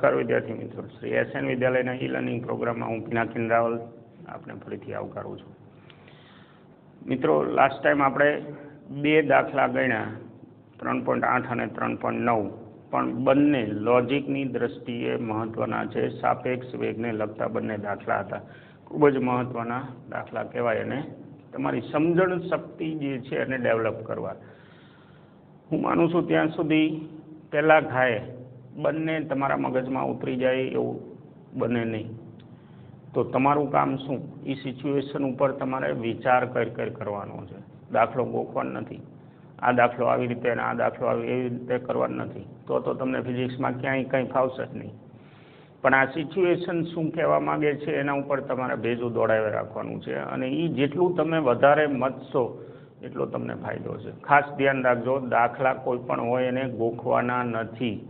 નમસ્કાર વિદ્યાર્થી મિત્રો. શ્રી એસએન વિદ્યાલયના ઈ લર્નિંગ પ્રોગ્રામમાં હું પિનાકિન રાવલ આપણે ફરીથી આવકારું છું. મિત્રો લાસ્ટ ટાઈમ આપણે બે દાખલા ગણ્યા, ત્રણ પોઈન્ટ આઠ અને ત્રણ પોઈન્ટ નવ. પણ બંને લોજિકની દ્રષ્ટિએ મહત્ત્વના છે. સાપેક્ષ વેગને લગતા બંને દાખલા હતા. ખૂબ જ મહત્ત્વના દાખલા કહેવાય અને તમારી સમજણ શક્તિ જે છે એને ડેવલપ કરવા. હું માનું છું ત્યાં સુધી પહેલાં ખાય બંને તમારા મગજમાં ઉતરી જાય એવું બને નહીં. તો તમારું કામ શું? એ સિચ્યુએશન ઉપર તમારે વિચાર કરી કરી કરવાનો છે. દાખલો ગોખવાનો નથી. આ દાખલો આવી રીતે અને આ દાખલો આવી, એવી રીતે કરવાનો નથી. તો તો તમને ફિઝિક્સમાં ક્યાંય કંઈ ફાવશે જ નહીં. પણ આ સિચ્યુએશન શું કહેવા માગે છે એના ઉપર તમારે ભેજું દોડાવી રાખવાનું છે અને એ જેટલું તમે વધારે મતશો એટલો તમને ફાયદો છે. ખાસ ધ્યાન રાખજો, દાખલા કોઈ પણ હોય એને ગોખવાના નથી.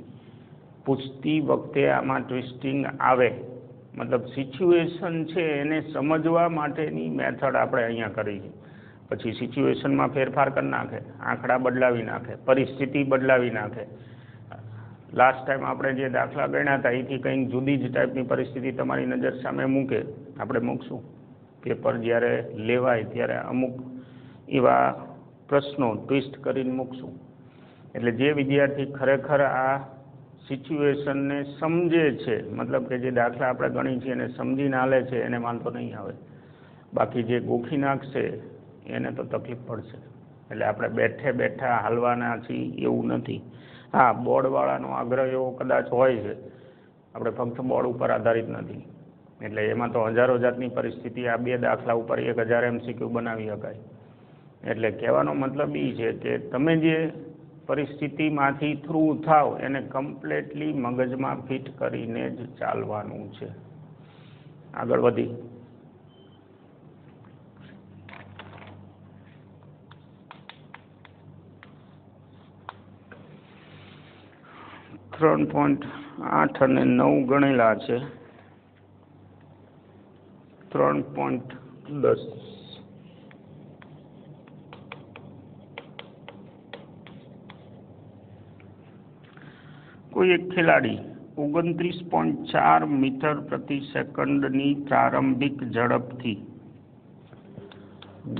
પૂછતી વખતે આમાં ટ્વિસ્ટિંગ આવે. મતલબ સિચ્યુએશન છે એને સમજવા માટેની મેથડ આપણે અહીંયા કરી પછી સિચ્યુએશનમાં ફેરફાર કરી નાખે, આંકડા બદલાવી નાખે, પરિસ્થિતિ બદલાવી નાખે. લાસ્ટ ટાઈમ આપણે જે દાખલા ગણ્યા હતા, એથી કંઈક જુદી જ ટાઈપની પરિસ્થિતિ તમારી નજર સામે મૂકે. આપણે મૂકશું. પેપર જ્યારે લેવાય, ત્યારે અમુક એવા પ્રશ્નો ટ્વિસ્ટ કરીને મૂકશું. એટલે જે વિદ્યાર્થી ખરેખર આ સિચ્યુએશનને સમજે છે. મતલબ કે જે દાખલા આપણે ગણી છીએ એને સમજીને હાલે છે, એને વાંધો નહીં આવે. બાકી જે ગોખી નાખશે, એને તો તકલીફ પડશે. એટલે આપણે બેઠે બેઠા હાલવાના છીએ એવું નથી. હા, બોર્ડવાળાનો આગ્રહ એવો કદાચ હોય છે. આપણે ફક્ત બોર્ડ ઉપર આધારિત નથી. એટલે એમાં તો હજારો જાતની પરિસ્થિતિ, આ બે દાખલા ઉપર એક હજાર એમસીક્યુ બનાવી શકાય. એટલે કહેવાનો મતલબ એ છે કે તમે જે પરિસ્થિતિમાંથી થ્રુ થાવ એને કમ્પ્લેટલી મગજમાં ફિટ કરીને જ ચાલવાનું છે. આગળ વધી. ત્રણ પોઈન્ટ આઠ અને નવ ગણેલા છે. ત્રણ પોઈન્ટ દસ. કોઈ એક ખેલાડી ઓગણત્રીસ પોઈન્ટ ચાર મીટર પ્રતિ સેકન્ડની પ્રારંભિક ઝડપથી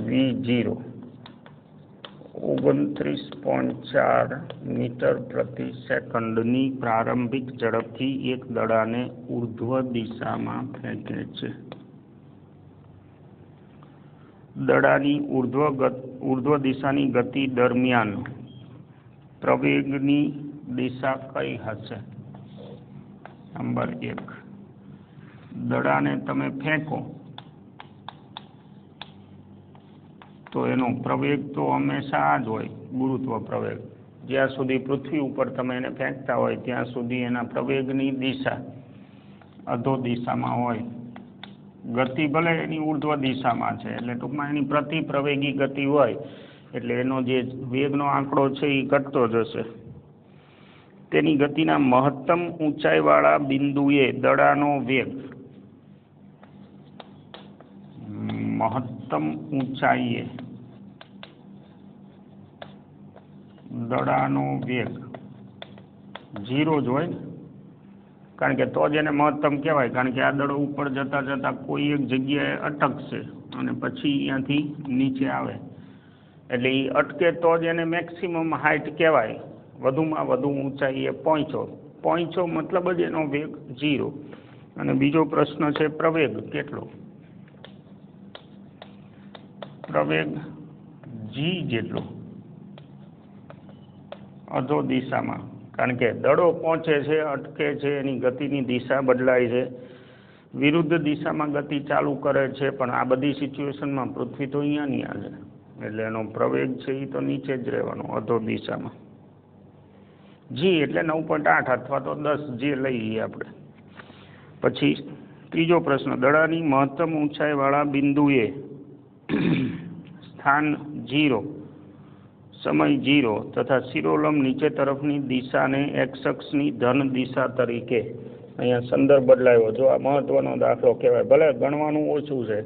વી જીરો ઓગણત્રીસ પોઈન્ટ ચાર મીટર પ્રતિ સેકન્ડની પ્રારંભિક ઝડપથી એક દડાને ઉર્ધ્વ દિશામાં ફેંકે છે. દડાની ઉર્ધ્વ ઉર્ધ્વ દિશાની ગતિ દરમિયાન પ્રવેગની દિશા કઈ હશે? નંબર એક. દડાને તમે ફેંકો. તો એનો પ્રવેગ તો હંમેશા આ જ હોય, ગુરુત્વ પ્રવેગ. જ્યાં સુધી પૃથ્વી ઉપર તમે એને ફેંકતા હોય, ત્યાં સુધી એના પ્રવેગની દિશા અધો દિશામાં હોય. ગતિ ભલે એની ઉર્ધ્વ દિશામાં છે, એટલે ટૂંકમાં એની પ્રતિ પ્રવેગી ગતિ હોય, એટલે એનો જે વેગનો આંકડો છે એ ઘટતો જશે. તેની ગતિના મહત્તમ ઊંચાઈવાળા બિંદુએ દડાનો વેગ. મહત્તમ ઊંચાઈએ. દડાનો વેગ. ઝીરો જ હોય કારણ કે તો જ એને મહત્તમ કહેવાય. કારણ કે આ દડો ઉપર જતાં જતાં કોઈ એક જગ્યાએ અટકશે અને પછી અહીંયાથી નીચે આવે. એટલે એ અટકે તો જ એને મેક્સિમમ હાઇટ કહેવાય. વધુમાં વધુ ઊંચાઈએ પહોંચો પહોંચો મતલબ જ એનો વેગ ઝીરો. અને બીજો પ્રશ્ન છે પ્રવેગ કેટલો? પ્રવેગ જી જેટલો. અધો દિશામાં. કારણ કે દડો પહોંચે છે, અટકે છે, એની ગતિની દિશા બદલાય છે. વિરુદ્ધ દિશામાં ગતિ ચાલુ કરે છે, પણ આ બધી સિચ્યુએશનમાં પૃથ્વી તો અહીંયા નહીં આવે છે એટલે એનો પ્રવેગ છે એ તો નીચે જ રહેવાનો, અધો દિશામાં. જી, એટલે નવ પોઈન્ટ આઠ અથવા તો દસ જે લઈએ આપણે. પછી ત્રીજો પ્રશ્ન, દડાની મહત્તમ ઊંચાઈવાળા બિંદુએ સ્થાન જીરો સમય જીરો તથા શિરોલમ નીચે તરફની દિશાને એક્સ અક્ષની ધન દિશા તરીકે. અહીંયા સંદર્ભ બદલાયો. જો આ મહત્વનો દાખલો કહેવાય, ભલે ગણવાનું ઓછું છે,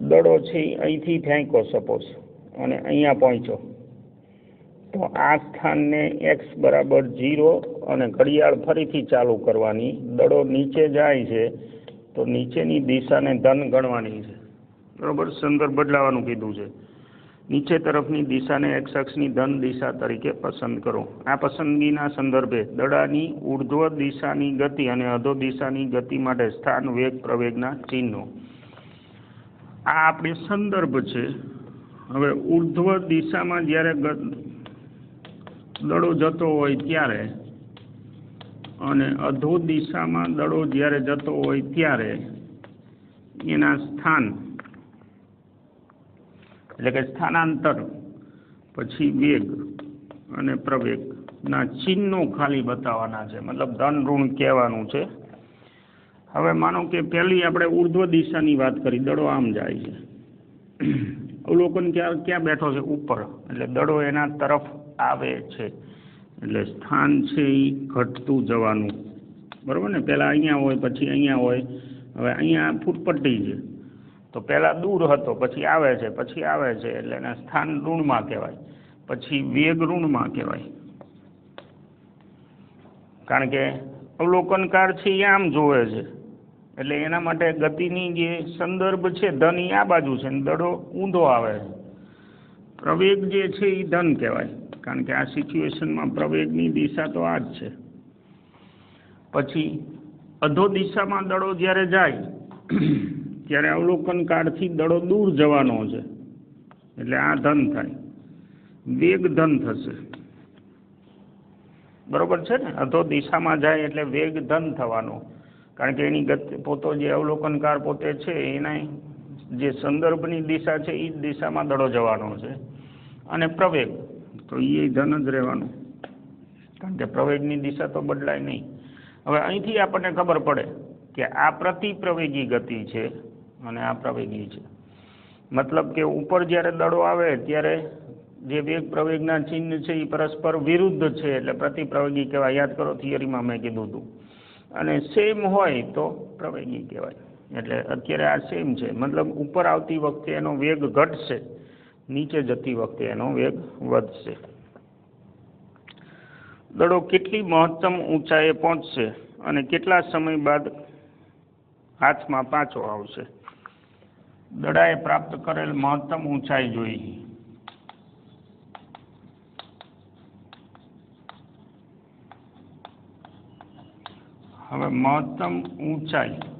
દડો છે અહીંથી ફેંકો સપોઝ અને અહીંયા પહોંચ્યો. તો આ સ્થાનને એક્સ બરાબર ઝીરો અને ઘડિયાળ ફરીથી ચાલુ કરવાની દડો નીચે જાય છે, તો નીચેની દિશાને ધન ગણવાની છે. બરોબર? સંદર્ભ બદલાવાનું કીધું છે. નીચે તરફની દિશાને એક્સ અક્ષની ધન દિશા તરીકે પસંદ કરો. આ પસંદગીના સંદર્ભે દડાની ઉર્ધ્વ દિશાની ગતિ અને અધો દિશાની ગતિ માટે સ્થાન વેગ પ્રવેગના ચિહ્નો. આ આપણે સંદર્ભ છે. હવે ઉર્ધ્વ દિશામાં જ્યારે દડો જતો હોય ત્યારે અને અધો દિશામાં દડો જ્યારે જતો હોય ત્યારે એના સ્થાન એટલે કે સ્થાનાંતર, પછી વેગ અને પ્રવેગના ચિહ્નો ખાલી બતાવવાના છે, મતલબ ધન ઋણ કહેવાનું છે. હવે માનો કે પહેલી આપણે ઉર્ધ્વ દિશાની વાત કરી, દડો આમ જાય છે. અવલોકન ક્યાં ક્યાં બેઠો છે? ઉપર. એટલે દડો એના તરફ આવે છે. એટલે સ્થાન છે એ ઘટતું જવાનું. બરાબર ને? પહેલાં અહીંયા હોય, પછી અહીંયા હોય. હવે અહીંયા ફૂટપટ્ટી છે. તો પહેલાં દૂર હતો, પછી આવે છે, પછી આવે છે. એટલે એના સ્થાન ઋણમાં કહેવાય. પછી વેગ ઋણમાં કહેવાય. કારણ કે અવલોકનકાર છે એ આમ જોવે છે. એટલે એના માટે ગતિની જે સંદર્ભ છે, ધન એ આ બાજુ છે. ને દડો ઊંધો આવે છે. પ્રવેગ જે છે એ ધન કહેવાય. કારણ કે આ સિચ્યુએશનમાં પ્રવેગની દિશા તો આ જ છે. પછી અધો દિશામાં દડો જ્યારે જાય, ત્યારે અવલોકન કાળથી દડો દૂર જવાનો છે. એટલે આ ધન થાય. વેગ ધન થશે. બરોબર છે ને? અધો દિશામાં જાય એટલે વેગ ધન થવાનો. કારણ કે એની ગતિ પોતો જે અવલોકનકાર પોતે છે એના જે સંદર્ભની દિશા છે એ જ દિશામાં દડો જવાનો છે. અને પ્રવેગ, તો એ ધન જ રહેવાનું. કારણ કે પ્રવેગની દિશા તો બદલાય નહીં. હવે અહીંથી આપણને ખબર પડે કે આ પ્રતિપ્રવેગી ગતિ છે અને આ પ્રવેગી છે. મતલબ કે ઉપર જ્યારે દડો આવે ત્યારે જે વેગ પ્રવેગના ચિહ્ન છે એ પરસ્પર વિરુદ્ધ છે, એટલે પ્રતિપ્રવેગી કહેવાય. યાદ કરો થિયરીમાં મેં કીધું હતું. અને સેમ હોય તો પ્રવેગી કહેવાય. એટલે અત્યારે આ સેમ છે. મતલબ ઉપર આવતી વખતે એનો વેગ ઘટશે, નીચે જતી વખતે એનો વેગ વધશે. દડો કેટલી મહત્તમ ઊંચાઈએ પહોંચશે અને કેટલા સમય બાદ હાથમાં પાછો આવશે? દડાએ પ્રાપ્ત કરેલ મહત્તમ ઊંચાઈ જોઈ. હવે મહત્તમ ઊંચાઈ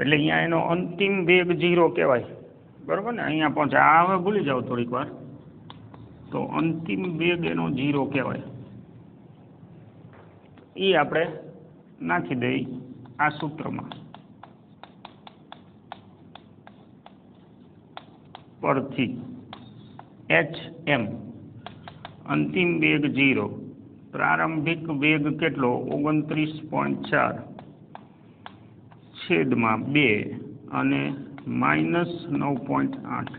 એટલે અહીંયા એનો અંતિમ વેગ ઝીરો કહેવાય. બરાબર ને? અહીંયા પહોંચે આ હવે ભૂલી જાઓ થોડીક વાર. તો અંતિમ વેગ એનો ઝીરો કહેવાય. એ આપણે નાખી દઈ આ સૂત્રમાં. પરથી એચ એમ અંતિમ વેગ ઝીરો. પ્રારંભિક વેગ કેટલો? ઓગણત્રીસ પોઈન્ટ ચાર. છેદમાં બે અને માઇનસ નવ પોઈન્ટ આઠ.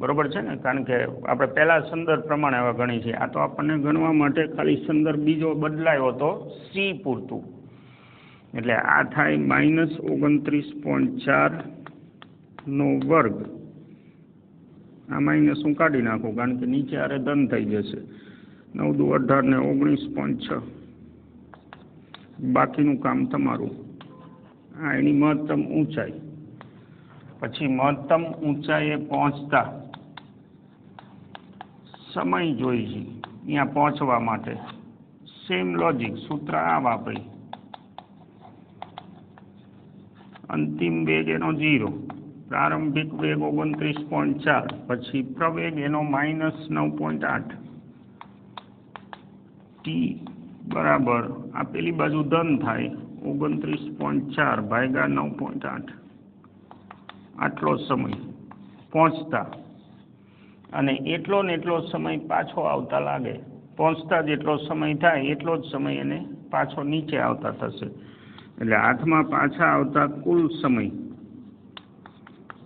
બરોબર છે ને? કારણ કે આપણે પહેલાં સંદર્ભ પ્રમાણે હવે ગણી છે. આ તો આપણને ગણવા માટે ખાલી સંદર્ભ બીજો બદલાયો હતો સી પૂરતું. એટલે આ થાય માઇનસ ઓગણત્રીસ પોઈન્ટ ચારનો વર્ગ. આ માઇનસ હું કાઢી નાખું, કારણ કે નીચે આરે ધન થઈ જશે. નવ દુ અઢાર ને ઓગણીસ પોઈન્ટ છ. બાકીનું કામ તમારું. આ એની મહત્તમ ઊંચાઈ. પછી મહત્તમ ઊંચાઈએ પહોંચતા. સમય જોઈએ અહીંયા પહોંચવા માટે. સેમ લોજિક સૂત્ર આ વાપરી. અંતિમ વેગ એનો ઝીરો પ્રારંભિક વેગ ઓગણત્રીસ પોઈન્ટ ચાર. પછી પ્રવેગ એનો માઇનસ નવ પોઈન્ટ આઠ. ટી બરાબર. આ પેલી બાજુ ધન થાય, ઓગણત્રીસ પોઈન્ટ ચાર ભાગ્યા નવ પોઈન્ટ આઠ. આટલો સમય. પહોંચતા. અને એટલો ને એટલો સમય પાછો આવતા લાગે. પહોંચતા જેટલો સમય થાય, એટલો જ સમય એને પાછો નીચે આવતા થશે. એટલે હાથમાં પાછા આવતા કુલ સમય.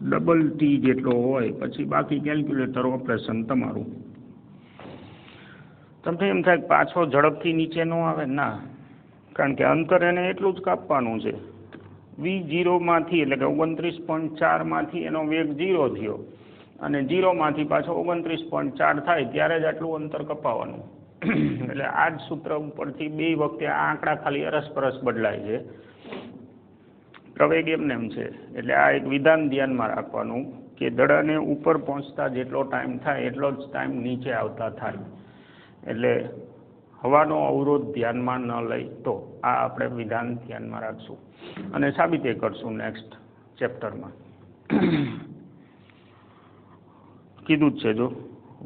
ડબલ ટી જેટલો હોય. પછી બાકી કેલ્ક્યુલેટર ઓપરેશન તમારું. તમને એમ થાય પાછો ઝડપથી નીચે ન આવે? ના. કારણ કે અંતર એને એટલું જ કાપવાનું છે. વી જીરોમાંથી એટલે કે ઓગણત્રીસ પોઈન્ટ ચારમાંથી એનો વેગ જીરો થયો. અને જીરોમાંથી પાછો ઓગણત્રીસ પોઈન્ટ ચાર થાય ત્યારે જ આટલું અંતર કપાવવાનું એટલે આ જ સૂત્ર ઉપરથી બે વખતે આ આંકડા ખાલી અરસપરસ બદલાય છે. પ્રવેગ એમને એમ છે. એટલે આ એક વિધાન ધ્યાનમાં રાખવાનું કે દડાને ઉપર પહોંચતા જેટલો ટાઈમ થાય એટલો જ ટાઈમ નીચે આવતા થાય. એટલે હવાનો અવરોધ ધ્યાનમાં ન લઈ તો આ આપણે વિધાન ધ્યાનમાં રાખશું અને સાબિત એ કરશું નેક્સ્ટ ચેપ્ટરમાં કીધું જ છે જો,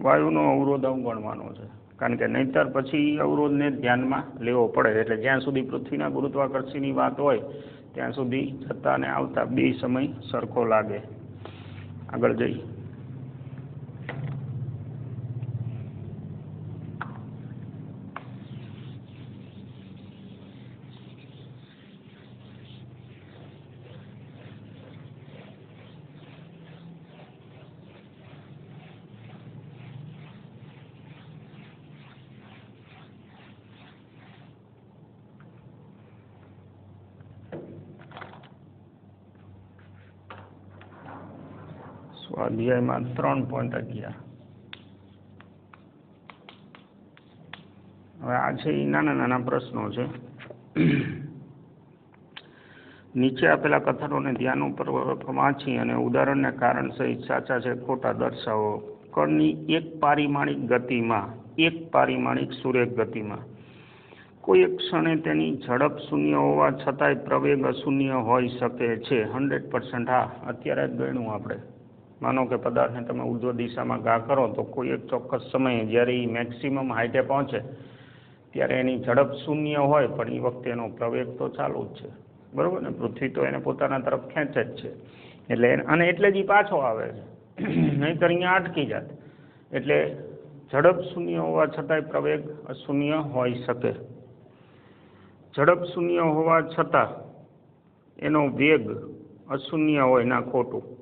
વાયુનો અવરોધ અવગણવાનો છે. કારણ કે નહીંતર પછી અવરોધને ધ્યાનમાં લેવો પડે. એટલે જ્યાં સુધી પૃથ્વીના ગુરુત્વાકર્ષણની વાત હોય, ત્યાં સુધી જતા ને આવતા બે સમય સરખો લાગે. આગળ જઈ સ્વાધ્યાયમાં ત્રણ પોઈન્ટ અગિયાર. હવે આ છે એ નાના નાના પ્રશ્નો છે. નીચે આપેલા કથનોને ધ્યાન ઉપર વાંચી અને ઉદાહરણને કારણ સહિત સાચા છે ખોટા દર્શાવો. કણની એક પારિમાણિક ગતિમાં, એક પારિમાણિક સુરેખ ગતિમાં. કોઈ એક ક્ષણે તેની ઝડપ શૂન્ય હોવા છતાંય પ્રવેગ અશૂન્ય હોઈ શકે છે. હંડ્રેડ પર્સન્ટ હા, અત્યારે જ ગણ્યું આપણે. માનો કે પદાર્થને તમે ઉર્ધ્વ દિશામાં ઘા કરો તો કોઈ એક ચોક્કસ સમયે જ્યારે એ મેક્સિમમ હાઇટે પહોંચે, ત્યારે એની ઝડપ શૂન્ય હોય, પણ એ વખતે એનો પ્રવેગ તો ચાલુ જ છે. બરાબર ને? પૃથ્વી તો એને પોતાના તરફ ખેંચે જ છે. એટલે અને એટલે જ એ પાછો આવે છે. નહીંતર અહીંયા અટકી જાત. એટલે ઝડપ શૂન્ય હોવા છતાંય પ્રવેગ અશૂન્ય હોઈ શકે. ઝડપ શૂન્ય હોવા છતાં એનો વેગ અશૂન્ય હોય ના ખોટું.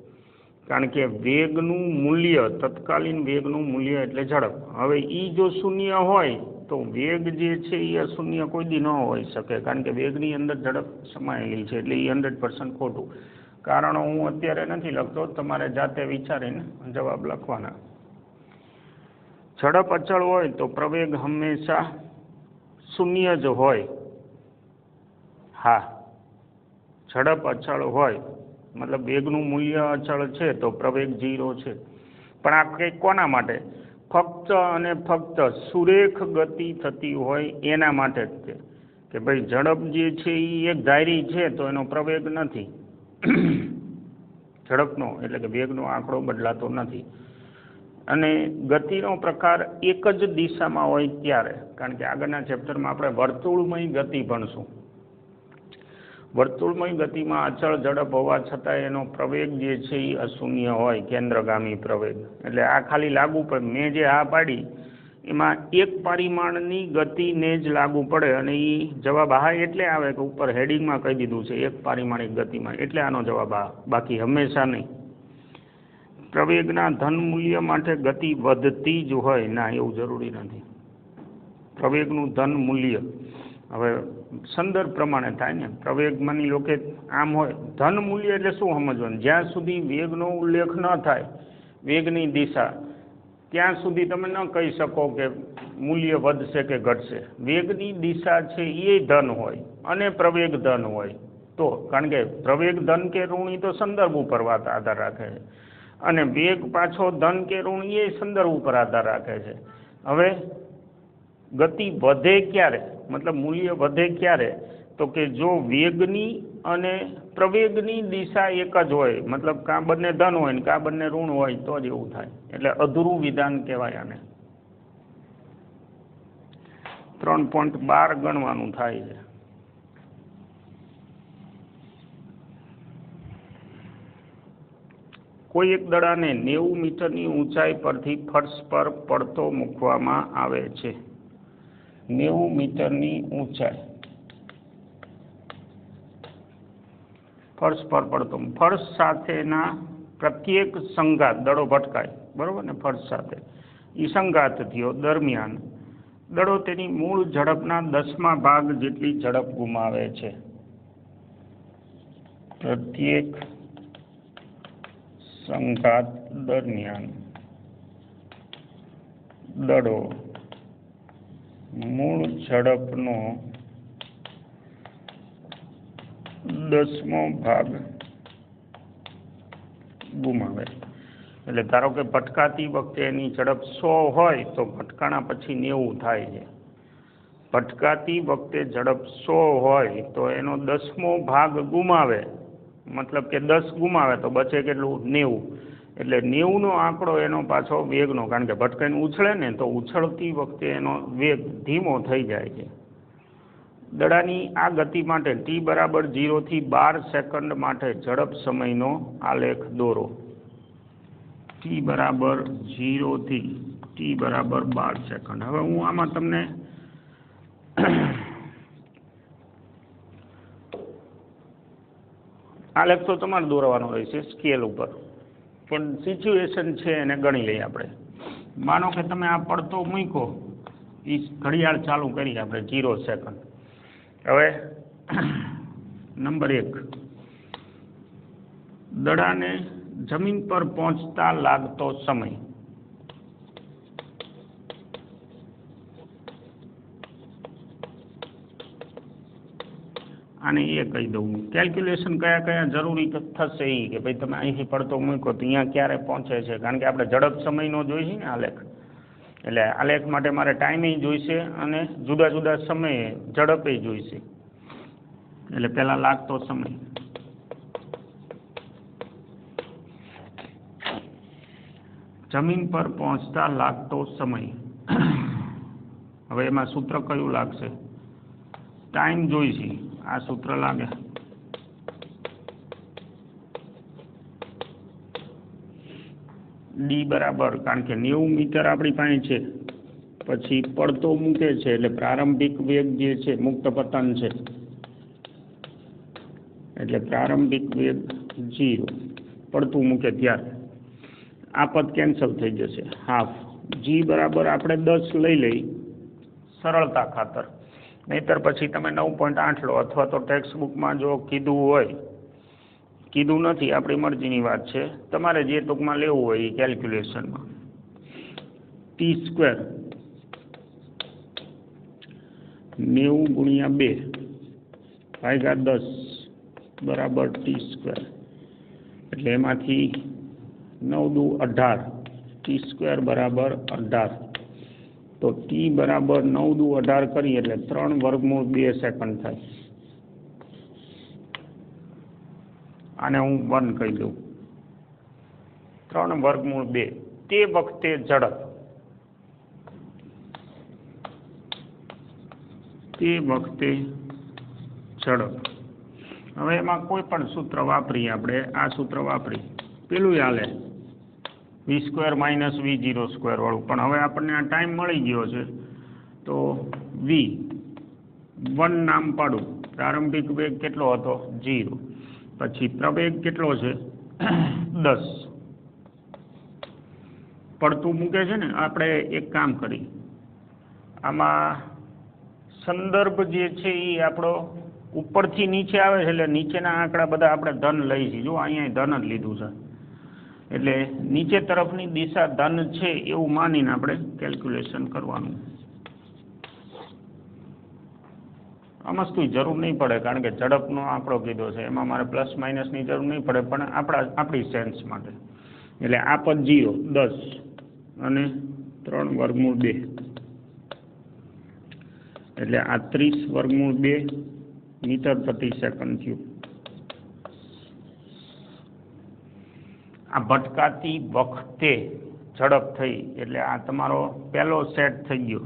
કારણ કે વેગનું મૂલ્ય, તત્કાલીન વેગનું મૂલ્ય એટલે ઝડપ. હવે એ જો શૂન્ય હોય, તો વેગ જે છે એ અશૂન્ય કોઈ દી ન હોઈ શકે, કારણ કે વેગની અંદર ઝડપ સમાયેલી છે, એટલે એ હંડ્રેડ પર્સન્ટ ખોટું. કારણો હું અત્યારે નથી લખતો, તમારે જાતે વિચારીને જવાબ લખવાના. ઝડપ અચળ હોય તો પ્રવેગ હંમેશા શૂન્ય જ હોય. હા, ઝડપ અચળ હોય મતલબ વેગનું મૂલ્ય અચળ છે તો પ્રવેગ જીરો છે. પણ આ કંઈક કોના માટે? ફક્ત અને ફક્ત સુરેખ ગતિ થતી હોય એના માટે જ છે કે ભાઈ ઝડપ જે છે એ એક ધારી છે તો એનો પ્રવેગ નથી. ઝડપનો એટલે કે વેગનો આંકડો બદલાતો નથી. અને ગતિનો પ્રકાર એક જ દિશામાં હોય ત્યારે. કારણ કે આગળના ચેપ્ટરમાં આપણે વર્તુળમય ગતિ ભણશું. વર્તુળમય ગતિમાં અચળ ઝડપ હોવા છતાં એનો પ્રવેગ જે છે એ અશૂન્ય હોય, કેન્દ્રગામી પ્રવેગ. એટલે આ ખાલી લાગુ પડે. મેં જે આ પાડી, એમાં એક પરિમાણની ગતિને જ લાગુ પડે અને એ જવાબ હા એટલે આવે કે ઉપર હેડિંગમાં કહી દીધું છે, એક પારિમાણિક ગતિમાં. એટલે આનો જવાબ આ. બાકી હંમેશા નહીં. પ્રવેગના ધન મૂલ્ય માટે ગતિ વધતી જ હોય. ના, એવું જરૂરી નથી. પ્રવેગનું ધન મૂલ્ય. હવે સંદર્ભ પ્રમાણે થાય ને પ્રવેગ માની લો કે આમ હોય, ધન મૂલ્ય એટલે શું સમજવાનું? જ્યાં સુધી વેગનો ઉલ્લેખ ન થાય, વેગની દિશા, ત્યાં સુધી તમે ન કહી શકો કે મૂલ્ય વધશે કે ઘટશે. વેગની દિશા છે એ ધન હોય અને પ્રવેગ ધન હોય. તો કારણ કે પ્રવેગ ધન કે ઋણી તો સંદર્ભ ઉપર વાત આધાર રાખે છે. અને વેગ પાછો ધન કે ઋણ એ સંદર્ભ ઉપર આધાર રાખે છે. હવે ગતિ વધે ક્યારે? મતલબ મૂલ્ય વધે ક્યારે? તો કે જો વેગની અને પ્રવેગની દિશા એક જ હોય, મતલબ કાં બંને ધન હોય ને કાં બંને ઋણ હોય, તો જ એવું થાય. એટલે અધૂરું વિધાન કહેવાય આને. ત્રણ પોઈન્ટ બાર ગણવાનું થાય છે. કોઈ એક દડાને નેવું મીટરની ઊંચાઈ પરથી ફર્શ પર પડતો મૂકવામાં આવે છે. નેવું મીટરની ઊંચાઈ. ફર્શ પર પડતો ફર્શ સાથેના પ્રત્યેક સંઘાત દડો ભટકાય. બરોબર ને? ફર્શ સાથે. એ સંઘાત થયો દરમિયાન. દડો તેની મૂળ ઝડપના દસમા ભાગ જેટલી ઝડપ ગુમાવે છે. પ્રત્યેક સંઘાત દરમિયાન દડો મૂળ ઝડપનો દસમો ભાગ ગુમાવે. એટલે ધારો કે ભટકાતી વખતે એની ઝડપ સો હોય તો ભટકાણા પછી નેવું થાય છે. ભટકાતી વખતે ઝડપ સો હોય તો એનો દસમો ભાગ ગુમાવે. મતલબ કે દસ ગુમાવે તો બચે કેટલું? નેવું. એટલે નેવુંનો આંકડો એનો પાછો વેગનો, કારણ કે ભટકાઈને ઉછળે ને તો ઉછળતી વખતે એનો વેગ ધીમો થઈ જાય છે. દડાની આ ગતિ માટે ટી બરાબર જીરોથી બાર સેકન્ડ માટે ઝડપ સમયનો આલેખ દોરો. ટી બરાબર જીરોથી ટી બરાબર બાર સેકન્ડ હવે હું આમાં તમને આલેખ તો તમારે દોરવાનો રહેશે સ્કેલ ઉપર. પણ સિચ્યુએશન છે એને ગણી લઈએ આપણે. માનો કે તમે આ પડતો મૂકો એ ઘડિયાળ ચાલુ કરીએ આપણે જીરો સેકન્ડ હવે, નંબર એક. દડાને જમીન પર પહોંચતા લાગતો સમય. આને એ કહી દઉં. કેલ્ક્યુલેશન કયા કયા જરૂરી થશે એ કે ભાઈ તમે અહીંથી પડતો મૂક્યો તો અહીંયા ક્યારે પહોંચે છે? કારણ કે આપણે ઝડપ સમયનો જોઈશે ને આલેખ એટલે આલેખ માટે મારે ટાઈમે જોઈશે અને જુદા જુદા સમયે ઝડપે જોઈશે. એટલે પહેલાં લાગતો સમય. જમીન પર પહોંચતા લાગતો સમય. હવે એમાં સૂત્ર કયું લાગશે? ટાઈમ જોઈશે આ સૂત્ર લાગે. ડી બરાબર, કારણ કે નેવું મીટર આપણી પાસે છે. પછી પડતો મૂકે છે, એટલે પ્રારંભિક વેગ જે છે, મુક્ત પતન છે. એટલે પ્રારંભિક વેગ જીરો. પડતું મૂકે ત્યારે. આ પદ કેન્સલ થઈ જશે. હાફ. જી બરાબર આપણે દસ લઈ લઈ. સરળતા ખાતર. નહીતર પછી તમે નવ પોઈન્ટ આઠ લો અથવા તો ટેક્સ્ટ બુકમાં જો કીધું હોય, કીધું નથી, આપણી મરજીની વાત છે. તમારે જે ટૂંકમાં લેવું હોય એ કેલ્ક્યુલેશનમાં ટી સ્ક્વેર નેવું ગુણ્યા બે ભાગ્યા દસ બરાબર ટી સ્ક્વેર એટલે એમાંથી નવ દુ અઢાર. ટી સ્ક્વેર બરાબર અઢાર. તો ટી બરાબર નવ દુ અઢાર કરીએ એટલે ત્રણ વર્ગમૂળ બે સેકન્ડ થાય. આને હું વન કહી દઉં. ત્રણ વર્ગમૂળ બે. તે વખતે ઝડપ. તે વખતે ઝડપ. હવે એમાં કોઈ પણ સૂત્ર વાપરીએ આપણે. આ સૂત્ર વાપરી પેલું હાલે v square minus v zero square વાળું. પણ હવે આપણને આ ટાઈમ મળી ગયો છે. તો વી વન નામ પાડું. પ્રારંભિક વેગ કેટલો હતો? જીરો પછી પ્રવેગ કેટલો છે? દસ. પડતું મૂકે છે ને, આપણે એક કામ કરી આમાં સંદર્ભ જે છે એ આપણો ઉપરથી નીચે આવે છે, એટલે નીચેના આંકડા બધા આપણે ધન લઈ છીએ જો અહીંયા ધન જ લીધું છે. એટલે નીચે તરફની દિશા ધન છે એવું માનીને આપણે કેલ્ક્યુલેશન કરવાનું. અમસ્તુ જરૂર નહીં પડે, કારણ કે ઝડપનો આંકડો કીધો છે. એમાં મારે પ્લસ માઇનસની જરૂર નહીં પડે, પણ આપણા, આપણી સેન્સ માટે. એટલે આ પદ જીરો દસ અને ત્રણ વર્ગમૂળ બે. એટલે આ ત્રીસ વર્ગમૂળ બે મીટર પ્રતિ સેકન્ડ થયું. આ ભટકાતી વખતે ઝડપ થઈ. એટલે આ તમારો પહેલો સેટ થઈ ગયો.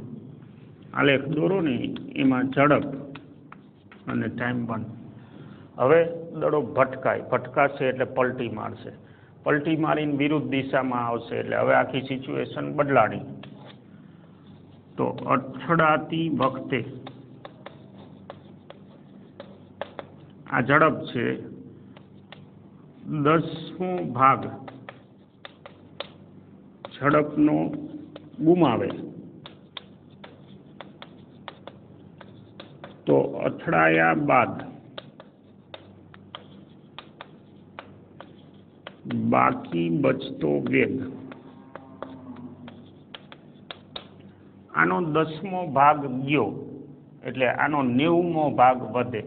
આલેખ દોરો ને, એમાં ઝડપ અને ટાઈમ પણ. હવે દડો ભટકાય. ભટકાશે એટલે પલટી મારશે. પલટી મારીને વિરુદ્ધ દિશામાં આવશે. એટલે હવે આખી સિચ્યુએશન બદલાણી. તો અથડાતી વખતે આ ઝડપ છે. દસમો ભાગ ઝડપનો ગુમાવે. તો અથડાયા બાદ બાકી બચતો વેગ. આનો દસમો ભાગ ગયો, એટલે આનો નેવુંમો ભાગ વધે.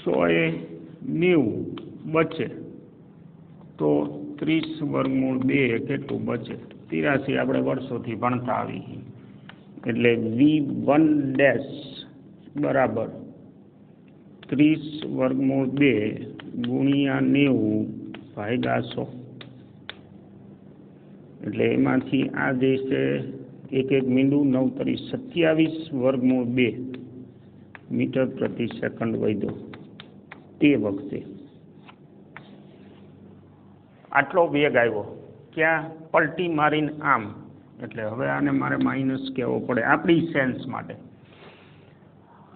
સોએ નેવું બચે. તો ત્રીસ વર્ગમૂળ બે કેટલું બચે? તિરાસી આપણે વર્ષોથી ભણતા આવી એટલે વી વન ડેશ બરાબર. ત્રીસ વર્ગમૂળ બે ગુણ્યા નેવું ભાગ્યા સો. એટલે એમાંથી આ જે છે, એક એક મીંડું નવ તરી સત્યાવીસ વર્ગમૂળ બે. મીટર પ્રતિ સેકન્ડ વધ્યો. તે વખતે. આટલો વેગ આવ્યો. ક્યાં? પલટી મારીને આમ. એટલે હવે આને મારે માઇનસ કહેવો પડે. આપણી સેન્સ માટે.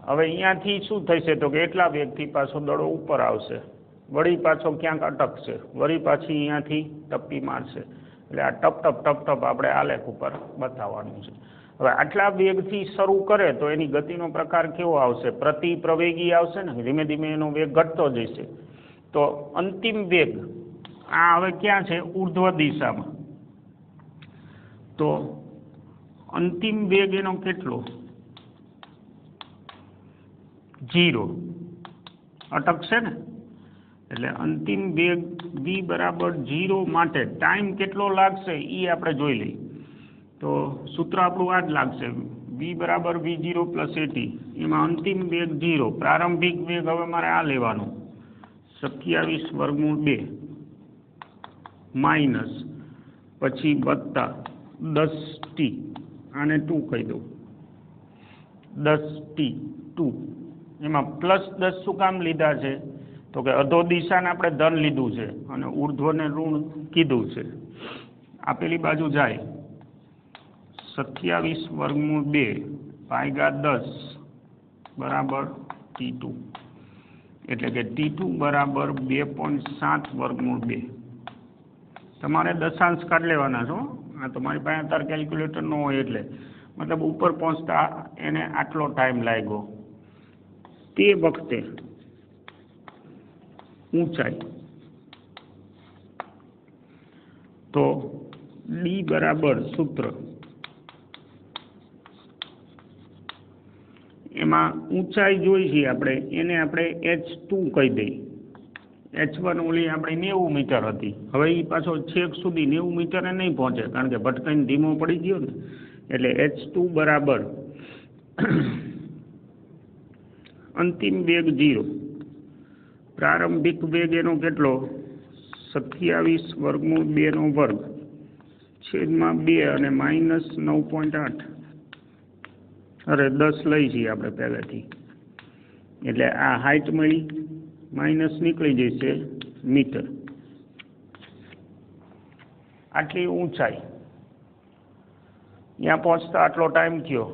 હવે અહીંયાથી શું થશે તો કે એટલા વેગથી પાછો દડો ઉપર આવશે. વળી પાછો ક્યાંક અટકશે. વળી પાછી અહીંયાથી ટપ્પી મારશે. એટલે આ ટપ ટપ ટપ ટપ આપણે આલેખ ઉપર બતાવવાનું છે. હવે આટલા વેગથી શરૂ કરે તો એની ગતિનો પ્રકાર કેવો આવશે? પ્રતિ પ્રવેગી આવશે ને? ધીમે ધીમે એનો વેગ ઘટતો જશે. તો અંતિમ વેગ આ હવે ક્યાં છે? ઉર્ધ્વ દિશામાં. તો અંતિમ વેગ એનો કેટલો? જીરો અટકશે ને? એટલે અંતિમ વેગ બી બરાબર જીરો માટે ટાઈમ કેટલો લાગશે? એ આપણે જોઈ લઈએ. તો સૂત્ર આપણું આ જ લાગશે. વી બરાબર વી જીરો પ્લસ એટી એમાં અંતિમ વેગ જીરો પ્રારંભિક વેગ હવે મારે આ લેવાનો. સત્યાવીસ વર્ગમૂળ બે. માઇનસ પછી વત્તા દસ ટી આને ટુ કહી દઉં. દસ ટી ટુ એમાં પ્લસ દસ શું કામ લીધા છે? તો કે અધો દિશાને આપણે ધન લીધું છે અને ઉર્ધ્વને ઋણ કીધું છે. આપેલી બાજુ જાય. સત્યાવીસ વર્ગમૂળ બે ભાગ્યા દસ બરાબર ટી ટુ એટલે કે ટી ટુ બરાબર બે પોઈન્ટ સાત વર્ગમૂળ બે. તમારે દશાંશ કાઢ લેવાના છો આ તમારી પાસે અત્યારે કેલ્ક્યુલેટર ન હોય એટલે. મતલબ ઉપર પહોંચતા એને આટલો ટાઈમ લાગ્યો. તે વખતે ઊંચાઈ. તો ડી બરાબર સૂત્ર. એમાં ઊંચાઈ જોઈ છે આપણે, એને આપણે એચ ટુ કહી દઈએ. એચ વન ઓલી આપણી નેવું મીટર હતી. હવે એ પાછો છેક સુધી નેવું મીટરે નહીં પહોંચે, કારણ કે ભટકાઈને ધીમો પડી ગયો ને. એટલે એચ ટુ બરાબર. અંતિમ વેગ જીરો પ્રારંભિક વેગ એનો કેટલો? સત્યાવીસ વર્ગમૂળ બેનો વર્ગ છેદમાં બે અને માઇનસ નવ પોઈન્ટ આઠ. અરે દસ લઈ છીએ આપણે પહેલેથી. એટલે આ હાઇટ મળી માઇનસ નીકળી જશે મીટર આટલી ઊંચાઈ. ત્યાં પહોંચતા આટલો ટાઈમ થયો.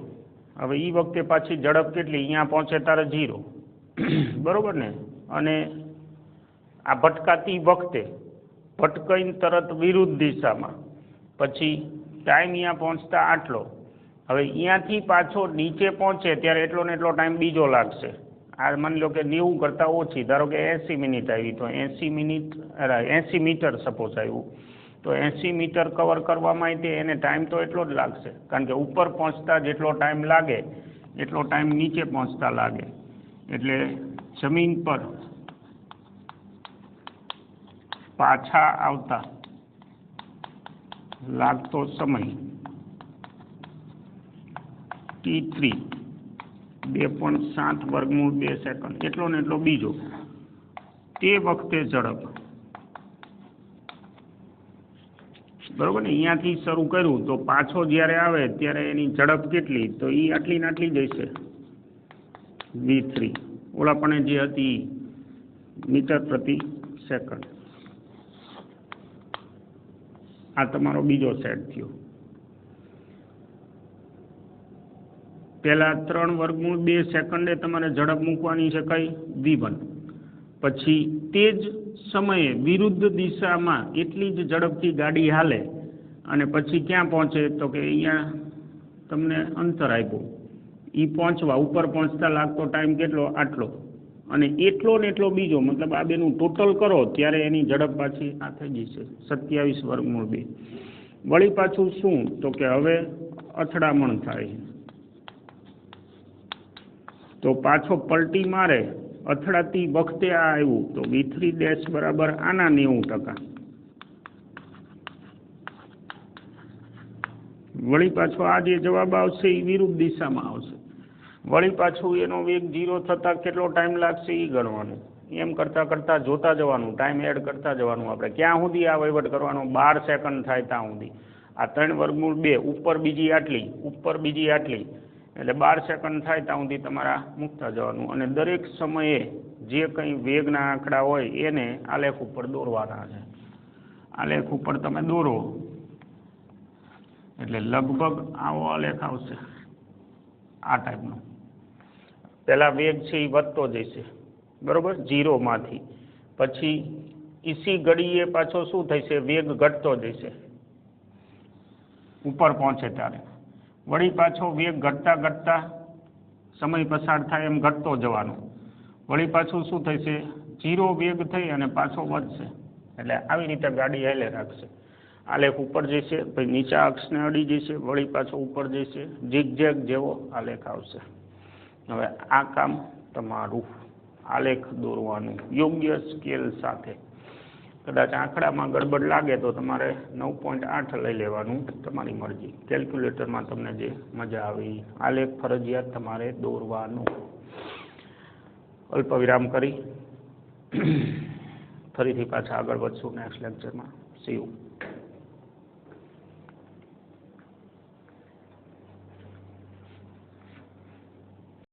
હવે એ વખતે પાછી ઝડપ કેટલી? અહીંયા પહોંચે તારે જીરો બરોબર ને? અને આ ભટકાતી વખતે ભટકાઈને તરત વિરુદ્ધ દિશામાં. પછી ટાઈમ અહીંયા પહોંચતા આટલો. હવે અહીંયાથી પાછો નીચે પહોંચે ત્યારે એટલો ને એટલો ટાઈમ બીજો લાગશે. આ માની લો કે નેવું કરતાં ઓછી, ધારો કે એંસી મિનિટ આવી, તો એંસી મિનિટ એંસી મીટર સપોઝ આવ્યું. તો એંસી મીટર કવર કરવામાં તે એને ટાઈમ તો એટલો જ લાગશે. કારણ કે ઉપર પહોંચતા જેટલો ટાઈમ લાગે, એટલો ટાઈમ નીચે પહોંચતા લાગે. એટલે જમીન પર પાછા આવતા લાગતો સમય. ટી થ્રી બે પોઈન્ટ સાત વર્ગમૂળ બે સેકન્ડ એટલો ને એટલો બીજો તે વખતે ઝડપ બરોબર ને અહીંયાથી શરૂ કર્યું તો પાછો જ્યારે આવે ત્યારે એની ઝડપ કેટલી તો એ આટલી ને આટલી જશે વી થ્રી ઓલાપણે જે હતી મીટર પ્રતિ સેકન્ડ આ તમારો બીજો સેટ થયો પહેલા ત્રણ વર્ગમૂળ બે સેકન્ડે તમારે ઝડપ મૂકવાની છે કઈ? વી પછી તે જ સમયે વિરુદ્ધ દિશામાં એટલી જ ઝડપથી ગાડી હાલે અને પછી ક્યાં પહોંચે? તો કે અહીંયા તમને અંતર આપ્યું. એ પહોંચવા ઉપર પહોંચતા લાગતો ટાઈમ કેટલો? આટલો. અને એટલો ને એટલો બીજો, મતલબ આ બેનું ટોટલ કરો, ત્યારે એની ઝડપ પાછી આ થઈ જશે સત્યાવીસ વર્ગમૂળ બે. વળી પાછું શું? તો કે હવે અથડામણ થાય. તો પાછો પલટી મારે, અથડાતી વખતે આ આવ્યું. તો વી થ્રી ડેશ બરાબર આના નેવું ટકા. વળી પાછો આ જે જવાબ આવશે એ વિરુદ્ધ દિશામાં આવશે. વળી પાછું એનો વેગ જીરો થતાં કેટલો ટાઈમ લાગશે એ ગણવાનું. એમ કરતાં કરતાં જોતા જવાનું, ટાઈમ એડ કરતા જવાનું આપણે. ક્યાં સુધી આ વહીવટ કરવાનો? બાર સેકન્ડ થાય ત્યાં સુધી. આ ત્રણ વર્ગમૂળ બે, ઉપર બીજી આટલી, ઉપર બીજી આટલી. એટલે બાર સેકન્ડ થાય ત્યાં સુધી તમારા મૂકતા જવાનું. અને દરેક સમયે જે કંઈ વેગના આંકડા હોય એને આલેખ ઉપર દોરવાના છે. આલેખ ઉપર તમે દોરો. એટલે લગભગ આવો આલેખ આવશે. આ ટાઈપનો પહેલાં વેગ છે એ વધતો જશે. બરાબર? જીરોમાંથી પછી ઈસી ઘડીએ પાછો શું થશે? વેગ ઘટતો જશે. ઉપર પહોંચે ત્યારે. વળી પાછો વેગ ઘટતા ઘટતા સમય પસાર થાય એમ ઘટતો જવાનો. વળી પાછું શું થશે? જીરો વેગ થઈ અને પાછો વધશે. એટલે આવી રીતે ગાડી હેલે રાખશે. આલેખ ઉપર જશે, પછી નીચા અક્ષને અડી જશે, વળી પાછો ઉપર જશે ઝીગઝેગ જેવો આલેખ આવશે. હવે આ કામ તમારું. આલેખ દોરવાનું. યોગ્ય સ્કેલ સાથે. કદાચ આંકડામાં ગડબડ લાગે તો તમારે નવ પોઈન્ટ આઠ લઈ લેવાનું, તમારી મરજી. કેલ્ક્યુલેટરમાં તમને જે મજા આવે. આલેખ ફરજિયાત તમારે દોરવાનું. અલ્પ વિરામ કરી. ફરીથી પાછા આગળ વધશું નેક્સ્ટ લેક્ચરમાં. See you